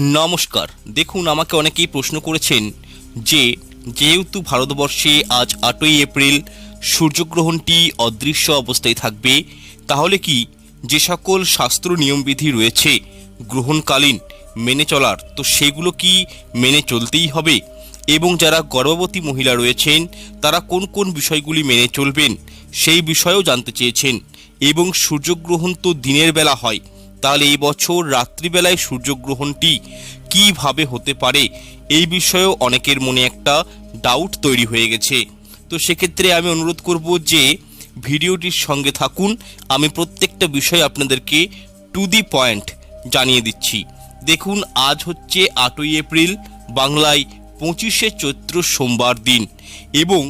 নমস্কার। দেখুন, আমাকে অনেকেই প্রশ্ন করেছেন যে, যেহেতু ভারতবর্ষে আজ আটই এপ্রিল, সূর্যগ্রহণটি অদৃশ্য অবস্থায় থাকবে, তাহলে কি যে সকল শাস্ত্র নিয়মবিধি রয়েছে গ্রহণকালীন মেনে চলার, তো সেগুলো কি মেনে চলতেই হবে? এবং যারা গর্ভবতী মহিলা রয়েছেন, তারা কোন কোন বিষয়গুলি মেনে চলবেন, সেই বিষয়েও জানতে চেয়েছেন। এবং সূর্যগ্রহণ তো দিনের বেলা হয় তাহলে এই বছর রাত্রিবেলায় সূর্যগ্রহণটি কীভাবে হতে পারে? এই বিষয়েও অনেকের মনে একটা ডাউট তৈরি হয়ে গেছে। তো সেক্ষেত্রে আমি অনুরোধ করব যে ভিডিওটির সঙ্গে থাকুন। আমি প্রত্যেকটা বিষয় আপনাদেরকে টু দি পয়েন্ট জানিয়ে দিচ্ছি। দেখুন, আজ হচ্ছে আটই এপ্রিল, বাংলায় পঁচিশে চৈত্র সোমবার দিন এবং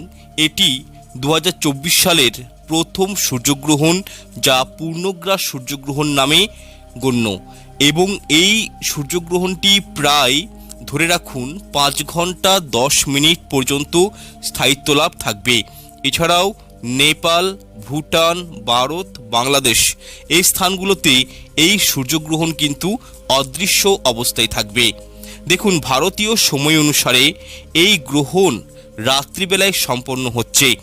এটি দু হাজার চব্বিশ সালের প্রথম সূর্যগ্রহণ, যা পূর্ণগ্রাস সূর্যগ্রহণ নামে গণ্য। এবং এই সূর্যগ্রহণটি প্রায় ধরে রাখুন পাঁচ ঘণ্টা দশ মিনিট পর্যন্ত স্থায়িত্ব লাভ থাকবে। এছাড়াও নেপাল, ভুটান, ভারত, বাংলাদেশ এই স্থানগুলোতে এই সূর্যগ্রহণ কিন্তু অদৃশ্য অবস্থায় থাকবে। দেখুন, ভারতীয় সময় অনুসারে এই গ্রহণ রাত্রিবেলায় সম্পন্ন হচ্ছে।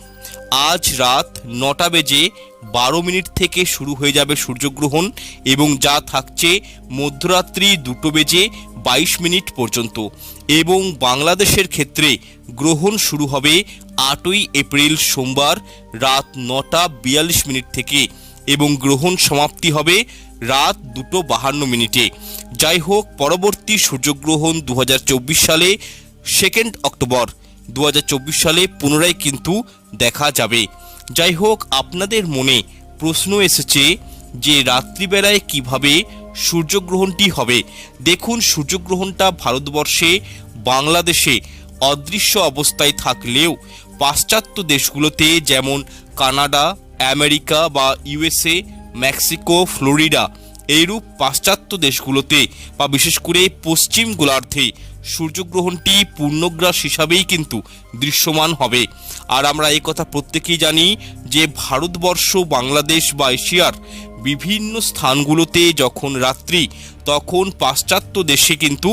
আজ রাত নটা বেজে বারো মিনিট থেকে শুরু হয়ে যাবে সূর্যগ্রহণ এবং যা থাকছে মধ্যরাত্রি দুটো বেজে বাইশ মিনিট পর্যন্ত। এবং বাংলাদেশের ক্ষেত্রে গ্রহণ শুরু হবে আটই এপ্রিল সোমবার রাত নটা বিয়াল্লিশ মিনিট থেকে এবং গ্রহণ সমাপ্তি হবে রাত দুটো বাহান্ন মিনিটে। যাই হোক, পরবর্তী সূর্যগ্রহণ দু হাজার চব্বিশ সালে সেকেন্ড অক্টোবর দু হাজার চব্বিশ সালে পুনরায় কিন্তু দেখা যাবে। যাই হোক আপনাদের মনে প্রশ্ন এসেছে যে রাত্রিবেলায় কীভাবে সূর্যগ্রহণটি হবে। দেখুন, সূর্যগ্রহণটা ভারতবর্ষে, বাংলাদেশে অদৃশ্য অবস্থায় থাকলেও পাশ্চাত্য দেশগুলোতে যেমন কানাডা, আমেরিকা বা ইউএসএ, মেক্সিকো, ফ্লোরিডা, এইরূপ পাশ্চাত্য দেশগুলোতে বা বিশেষ করে পশ্চিম গোলার্ধে সূর্যগ্রহণটি পূর্ণগ্রাস হিসাবেই কিন্তু দৃশ্যমান হবে। আর আমরা এই কথা প্রত্যেকেই জানি যে ভারতবর্ষ, বাংলাদেশ বা এশিয়ার বিভিন্ন স্থানগুলোতে যখন রাত্রি, তখন পাশ্চাত্য দেশে কিন্তু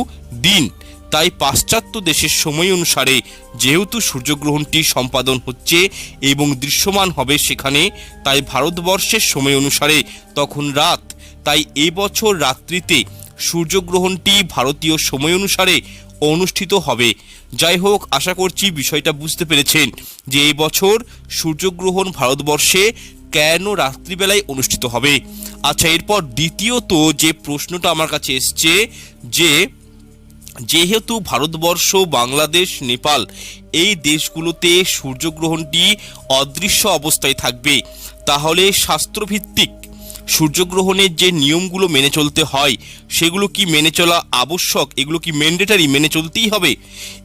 দিন। তাই পাশ্চাত্য দেশের সময় অনুসারে যেহেতু সূর্যগ্রহণটি সম্পাদন হচ্ছে এবং দৃশ্যমান হবে সেখানে, তাই ভারতবর্ষের সময় অনুসারে তখন রাত। তাই এবছর রাত্রিতে সূর্যগ্রহণটি ভারতীয় সময় অনুসারে অনুষ্ঠিত হবে। যাই হোক, আশা করছি বিষয়টা বুঝতে পেরেছেন যে এই বছর সূর্যগ্রহণ ভারতবর্ষে কেন রাত্রিবেলায় অনুষ্ঠিত হবে। আচ্ছা এরপর দ্বিতীয়ত যে প্রশ্নটা আমার কাছে এসছে যে, যেহেতু ভারতবর্ষ, বাংলাদেশ, নেপাল এই দেশগুলোতে সূর্যগ্রহণটি অদৃশ্য অবস্থায় থাকবে, তাহলে শাস্ত্রভিত্তিক সূর্যগ্রহণের যে নিয়মগুলো মেনে চলতে হয়, সেগুলো কি মেনে চলা আবশ্যক? এগুলো কি ম্যান্ডেটারি মেনে চলতেই হবে?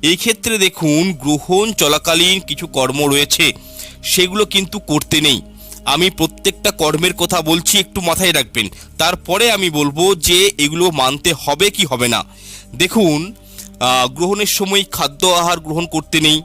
এই ক্ষেত্রে দেখুন, গ্রহণ চলাকালীন কিছু কর্ম রয়েছে, সেগুলো কিন্তু করতে নেই। আমি প্রত্যেকটা কর্মের কথা বলছি, একটু মাথায় রাখবেন। তারপরে আমি বলব যে এগুলো মানতে হবে কি হবে না। দেখুন গ্রহণের সময় খাদ্য আহার গ্রহণ করতে নেই,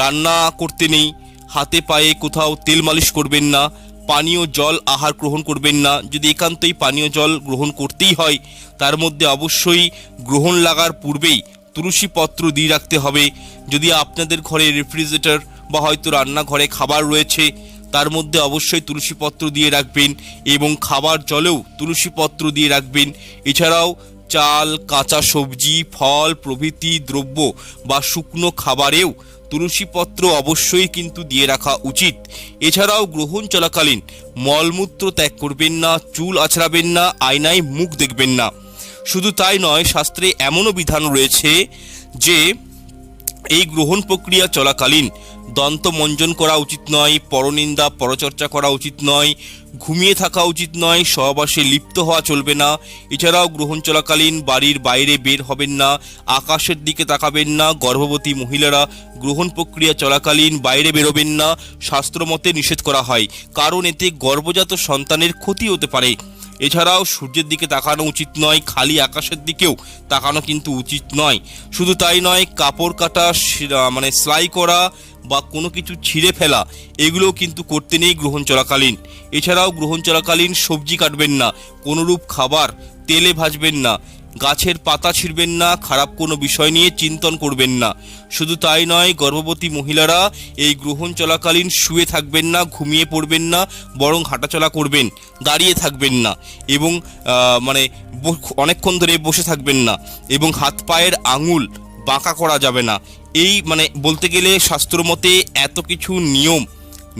রান্না করতে নেই, হাতে পায়ে কোথাও তেল মালিশ করবেন না পানীয় জল আহার গ্রহণ করবেন না। যদি একান্তই পানীয় জল গ্রহণ করতেই হয়, তার মধ্যে অবশ্যই গ্রহণ লাগার পূর্বেই তুলসী পত্র দিয়ে রাখতে হবে। যদি আপনাদের ঘরে রেফ্রিজারেটর বা হয়তো রান্নাঘরে খাবার রয়েছে, তার মধ্যে অবশ্যই তুলসী পত্র দিয়ে রাখবেন এবং খাবার জলেও তুলসী পত্র দিয়ে রাখবেন। এছাড়াও চাল, কাঁচা সবজি, ফল, প্রভৃতি, দ্রব্য বা শুকনো খাবারেও তুলসীপত্র অবশ্যই কিন্তু দিয়ে রাখা উচিত। এছাড়াও গ্রহণ চলাকালীন মলমূত্র ত্যাগ করবেন না, চুল আছড়াবেন না, আয়নায় মুখ দেখবেন না। শুধু তাই নয়, শাস্ত্রে এমনও বিধান রয়েছে যে এই গ্রহণ প্রক্রিয়া চলাকালীন দন্ত মঞ্জন করা উচিত নয়, পরনিন্দা, পরচর্চা করা উচিত নয়, ঘুমিয়ে থাকা উচিত নয়, সহবাসে লিপ্ত হওয়া চলবে না। এছাড়াও গ্রহণ চলাকালীন বাড়ির বাইরে বের হবেন না, আকাশের দিকে তাকাবেন না, গর্ভবতী মহিলারা গ্রহণ প্রক্রিয়া চলাকালীন বাইরে বেরোবেন না, শাস্ত্রমতে নিষেধ করা হয়। কারণ এতে গর্ভজাত সন্তানের ক্ষতি হতে পারে। এছাড়াও সূর্যের দিকে তাকানো উচিত নয়, খালি আকাশের দিকেও তাকানো কিন্তু উচিত নয়। শুধু তাই নয়, কাপড় কাটা মানে সেলাই করা বা কোনো কিছু ছিঁড়ে ফেলা, এগুলোও কিন্তু করতে নেই গ্রহণ চলাকালীন এছাড়াও গ্রহণ চলাকালীন সবজি কাটবেন না, কোনোরূপ খাবার তেলে ভাজবেন না, গাছের পাতা ছিঁড়বেন না, খারাপ কোনো বিষয় নিয়ে চিন্তন করবেন না। শুধু তাই নয়, গর্ভবতী মহিলারা এই গ্রহণ চলাকালীন শুয়ে থাকবেন না, ঘুমিয়ে পড়বেন না, বরং হাঁটাচলা করবেন, দাঁড়িয়ে থাকবেন না এবং মানে অনেকক্ষণ ধরে বসে থাকবেন না এবং হাত পায়ের আঙুল বাঁকা করা যাবে না। এই মানে বলতে গেলে শাস্ত্রমতে এত কিছু নিয়ম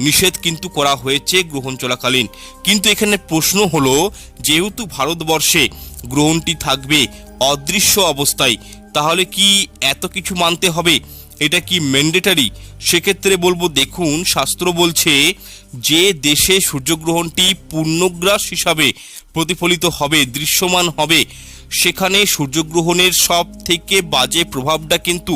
নিষেধ কিন্তু করা হয়েছে গ্রহণ চলাকালীন। কিন্তু এখানে প্রশ্ন হলো, যেহেতু ভারতবর্ষে গ্রহণটি থাকবে অদৃশ্য অবস্থায়, তাহলে কি এত কিছু মানতে হবে? এটা কি ম্যান্ডেটারি সেক্ষেত্রে বলব, দেখুন, শাস্ত্র বলছে, যে দেশে সূর্যগ্রহণটি পূর্ণগ্রাস হিসাবে প্রতিফলিত হবে, দৃশ্যমান হবে, সেখানে সূর্যগ্রহণের সব থেকে বাজে প্রভাবটা কিন্তু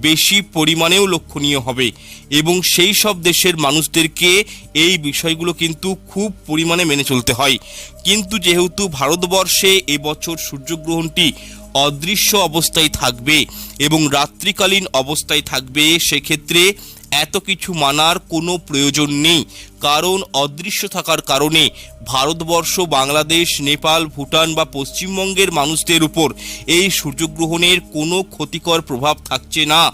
বেশি পরিমাণেও লক্ষণীয় হবে। এবং সেই সব দেশের মানুষদেরকে এই বিষয়গুলো কিন্তু খুব পরিমাণে মেনে চলতে হয়। কিন্তু যেহেতু ভারতবর্ষে এবছর সূর্যগ্রহণটি অদৃশ্য অবস্থায় থাকবে এবং রাত্রিকালীন অবস্থায় থাকবে, সেক্ষেত্রে এত কিছু মানার কোনো প্রয়োজন নেই। কারণ অদৃশ্য থাকার কারণে ভারতবর্ষ, বাংলাদেশ, নেপাল, ভুটান বা পশ্চিমবঙ্গের মানুষদের উপর এই সূর্যগ্রহণের কোনো ক্ষতিকর প্রভাব থাকছে না,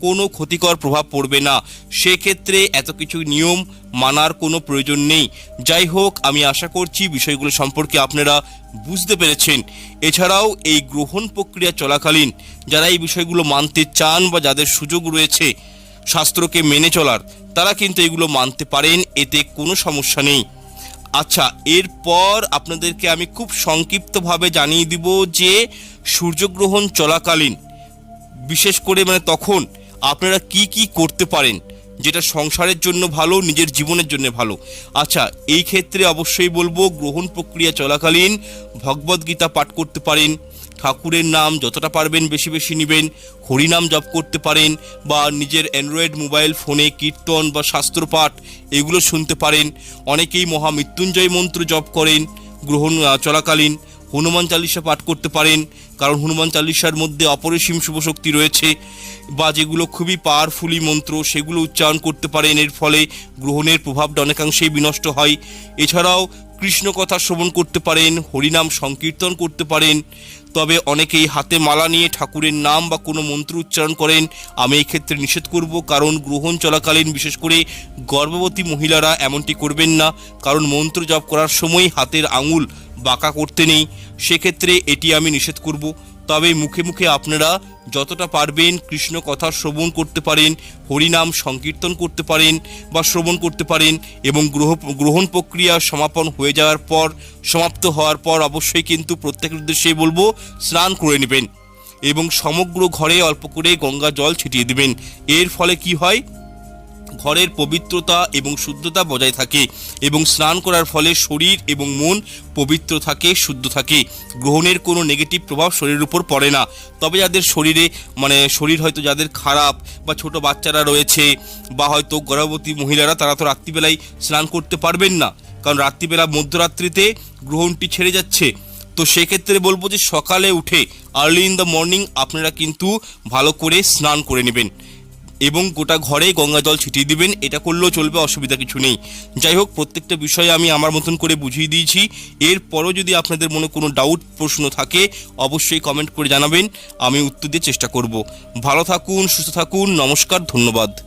কোনো ক্ষতিকর প্রভাব পড়বে না। সেক্ষেত্রে এত কিছু নিয়ম মানার কোনো প্রয়োজন নেই। যাই হোক, আমি আশা করছি বিষয়গুলো সম্পর্কে আপনারা বুঝতে পেরেছেন। এছাড়াও এই গ্রহণ প্রক্রিয়া চলাকালীন যারা এই বিষয়গুলো মানতে চান বা যাদের সুযোগ রয়েছে শাস্ত্রকে মেনে চলার। তারা কিন্তু এগুলো মানতে পারেন, এতে কোনো সমস্যা নেই। আচ্ছা এরপর আপনাদেরকে আমি খুব সংক্ষিপ্তভাবে জানিয়ে দিব যে সূর্যগ্রহণ চলাকালীন, বিশেষ করে মানে তখন আপনারা কি কি করতে পারেন, যেটা সংসারের জন্য ভালো, নিজের জীবনের জন্য ভালো। আচ্ছা এই ক্ষেত্রে অবশ্যই বলব, গ্রহণ প্রক্রিয়া চলাকালীন ভগবদ্গীতা পাঠ করতে পারেন। ঠাকুরের নাম যতটা পারবেন বেশি বেশি নেবেন, হরিনাম জপ করতে পারেন বা নিজের অ্যান্ড্রয়েড মোবাইল ফোনে কীর্তন বা শাস্ত্রপাঠ এগুলো শুনতে পারেন। অনেকেই মহামৃত্যুঞ্জয় মন্ত্র জপ করেন, গ্রহণ চলাকালীন হনুমান চালিসা পাঠ করতে পারেন, কারণ হনুমান চালিসার মধ্যে অপরিসীম শুভশক্তি রয়েছে বা যেগুলো খুবই পাওয়ারফুলি মন্ত্র, সেগুলো উচ্চারণ করতে পারেন। এর ফলে গ্রহণের প্রভাবটা অনেকাংশেই বিনষ্ট হয়। এছাড়াও কৃষ্ণ কথা শ্রবণ করতে পারেন, হরিনাম সংকীর্তন করতে পারেন, তবে অনেকেই হাতে মালা নিয়ে ঠাকুরের নাম বা কোনো মন্ত্র উচ্চারণ করেন। আমি এই ক্ষেত্রে নিষেধ করব, কারণ গ্রহণ চলাকালীন বিশেষ করে গর্ভবতী মহিলারা এমনটি করবেন না, কারণ মন্ত্র জপ করার সময় হাতের আঙুল বাঁকা করতে নেই। সেক্ষেত্রে এটি আমি নিষেধ করব। তবে মুখে মুখে আপনারা যতটা পারবেন কৃষ্ণ কথা শ্রবণ করতে পারেন, হরিনাম সংকীর্তন করতে পারেন বা শ্রবণ করতে পারেন এবং গ্রহ, গ্রহণ প্রক্রিয়া সমাপন হয়ে যাওয়ার পর, সমাপ্ত হওয়ার পর অবশ্যই কিন্তু প্রত্যেকের উদ্দেশ্যে বলব, স্নান করে নেবেন এবং সমগ্র ঘরে অল্প করে গঙ্গা জল ছিটিয়ে দেবেন। এর ফলে কি হয়? ঘরের পবিত্রতা এবং শুদ্ধতা বজায় থাকে এবং স্নান করার ফলে শরীর এবং মন পবিত্র থাকে, শুদ্ধ থাকে। গ্রহণের কোনো নেগেটিভ প্রভাব শরীরের উপর পড়ে না। তবে যাদের শরীরে মানে শরীর হয়তো যাদের খারাপ বা ছোট বাচ্চারা রয়েছে বা হয়তো গর্ভবতী মহিলারা, তারা তো রাত্রিবেলায় স্নান করতে পারবেন না। কারণ রাত্রিবেলা মধ্যরাত্রিতে গ্রহণটি ছেড়ে যাচ্ছে। তো সেক্ষেত্রে বলব যে সকালে উঠে আর্লি ইন দ্য মর্নিং আপনারা কিন্তু ভালো করে স্নান করে নেবেন। এবং গোটা ঘরে গঙ্গা জল ছিটিয়ে দিবেন। এটা করলেও চলবে, অসুবিধা কিছু নেই। যাই হোক, প্রত্যেকটা বিষয়ে আমি আমার মতন করে বুঝিয়ে দিয়েছি। এরপরও যদি আপনাদের মনে কোনো ডাউট প্রশ্ন থাকে, অবশ্যই কমেন্ট করে জানাবেন। আমি উত্তর দিয়ে চেষ্টা করব। ভালো থাকুন, সুস্থ থাকুন, নমস্কার, ধন্যবাদ।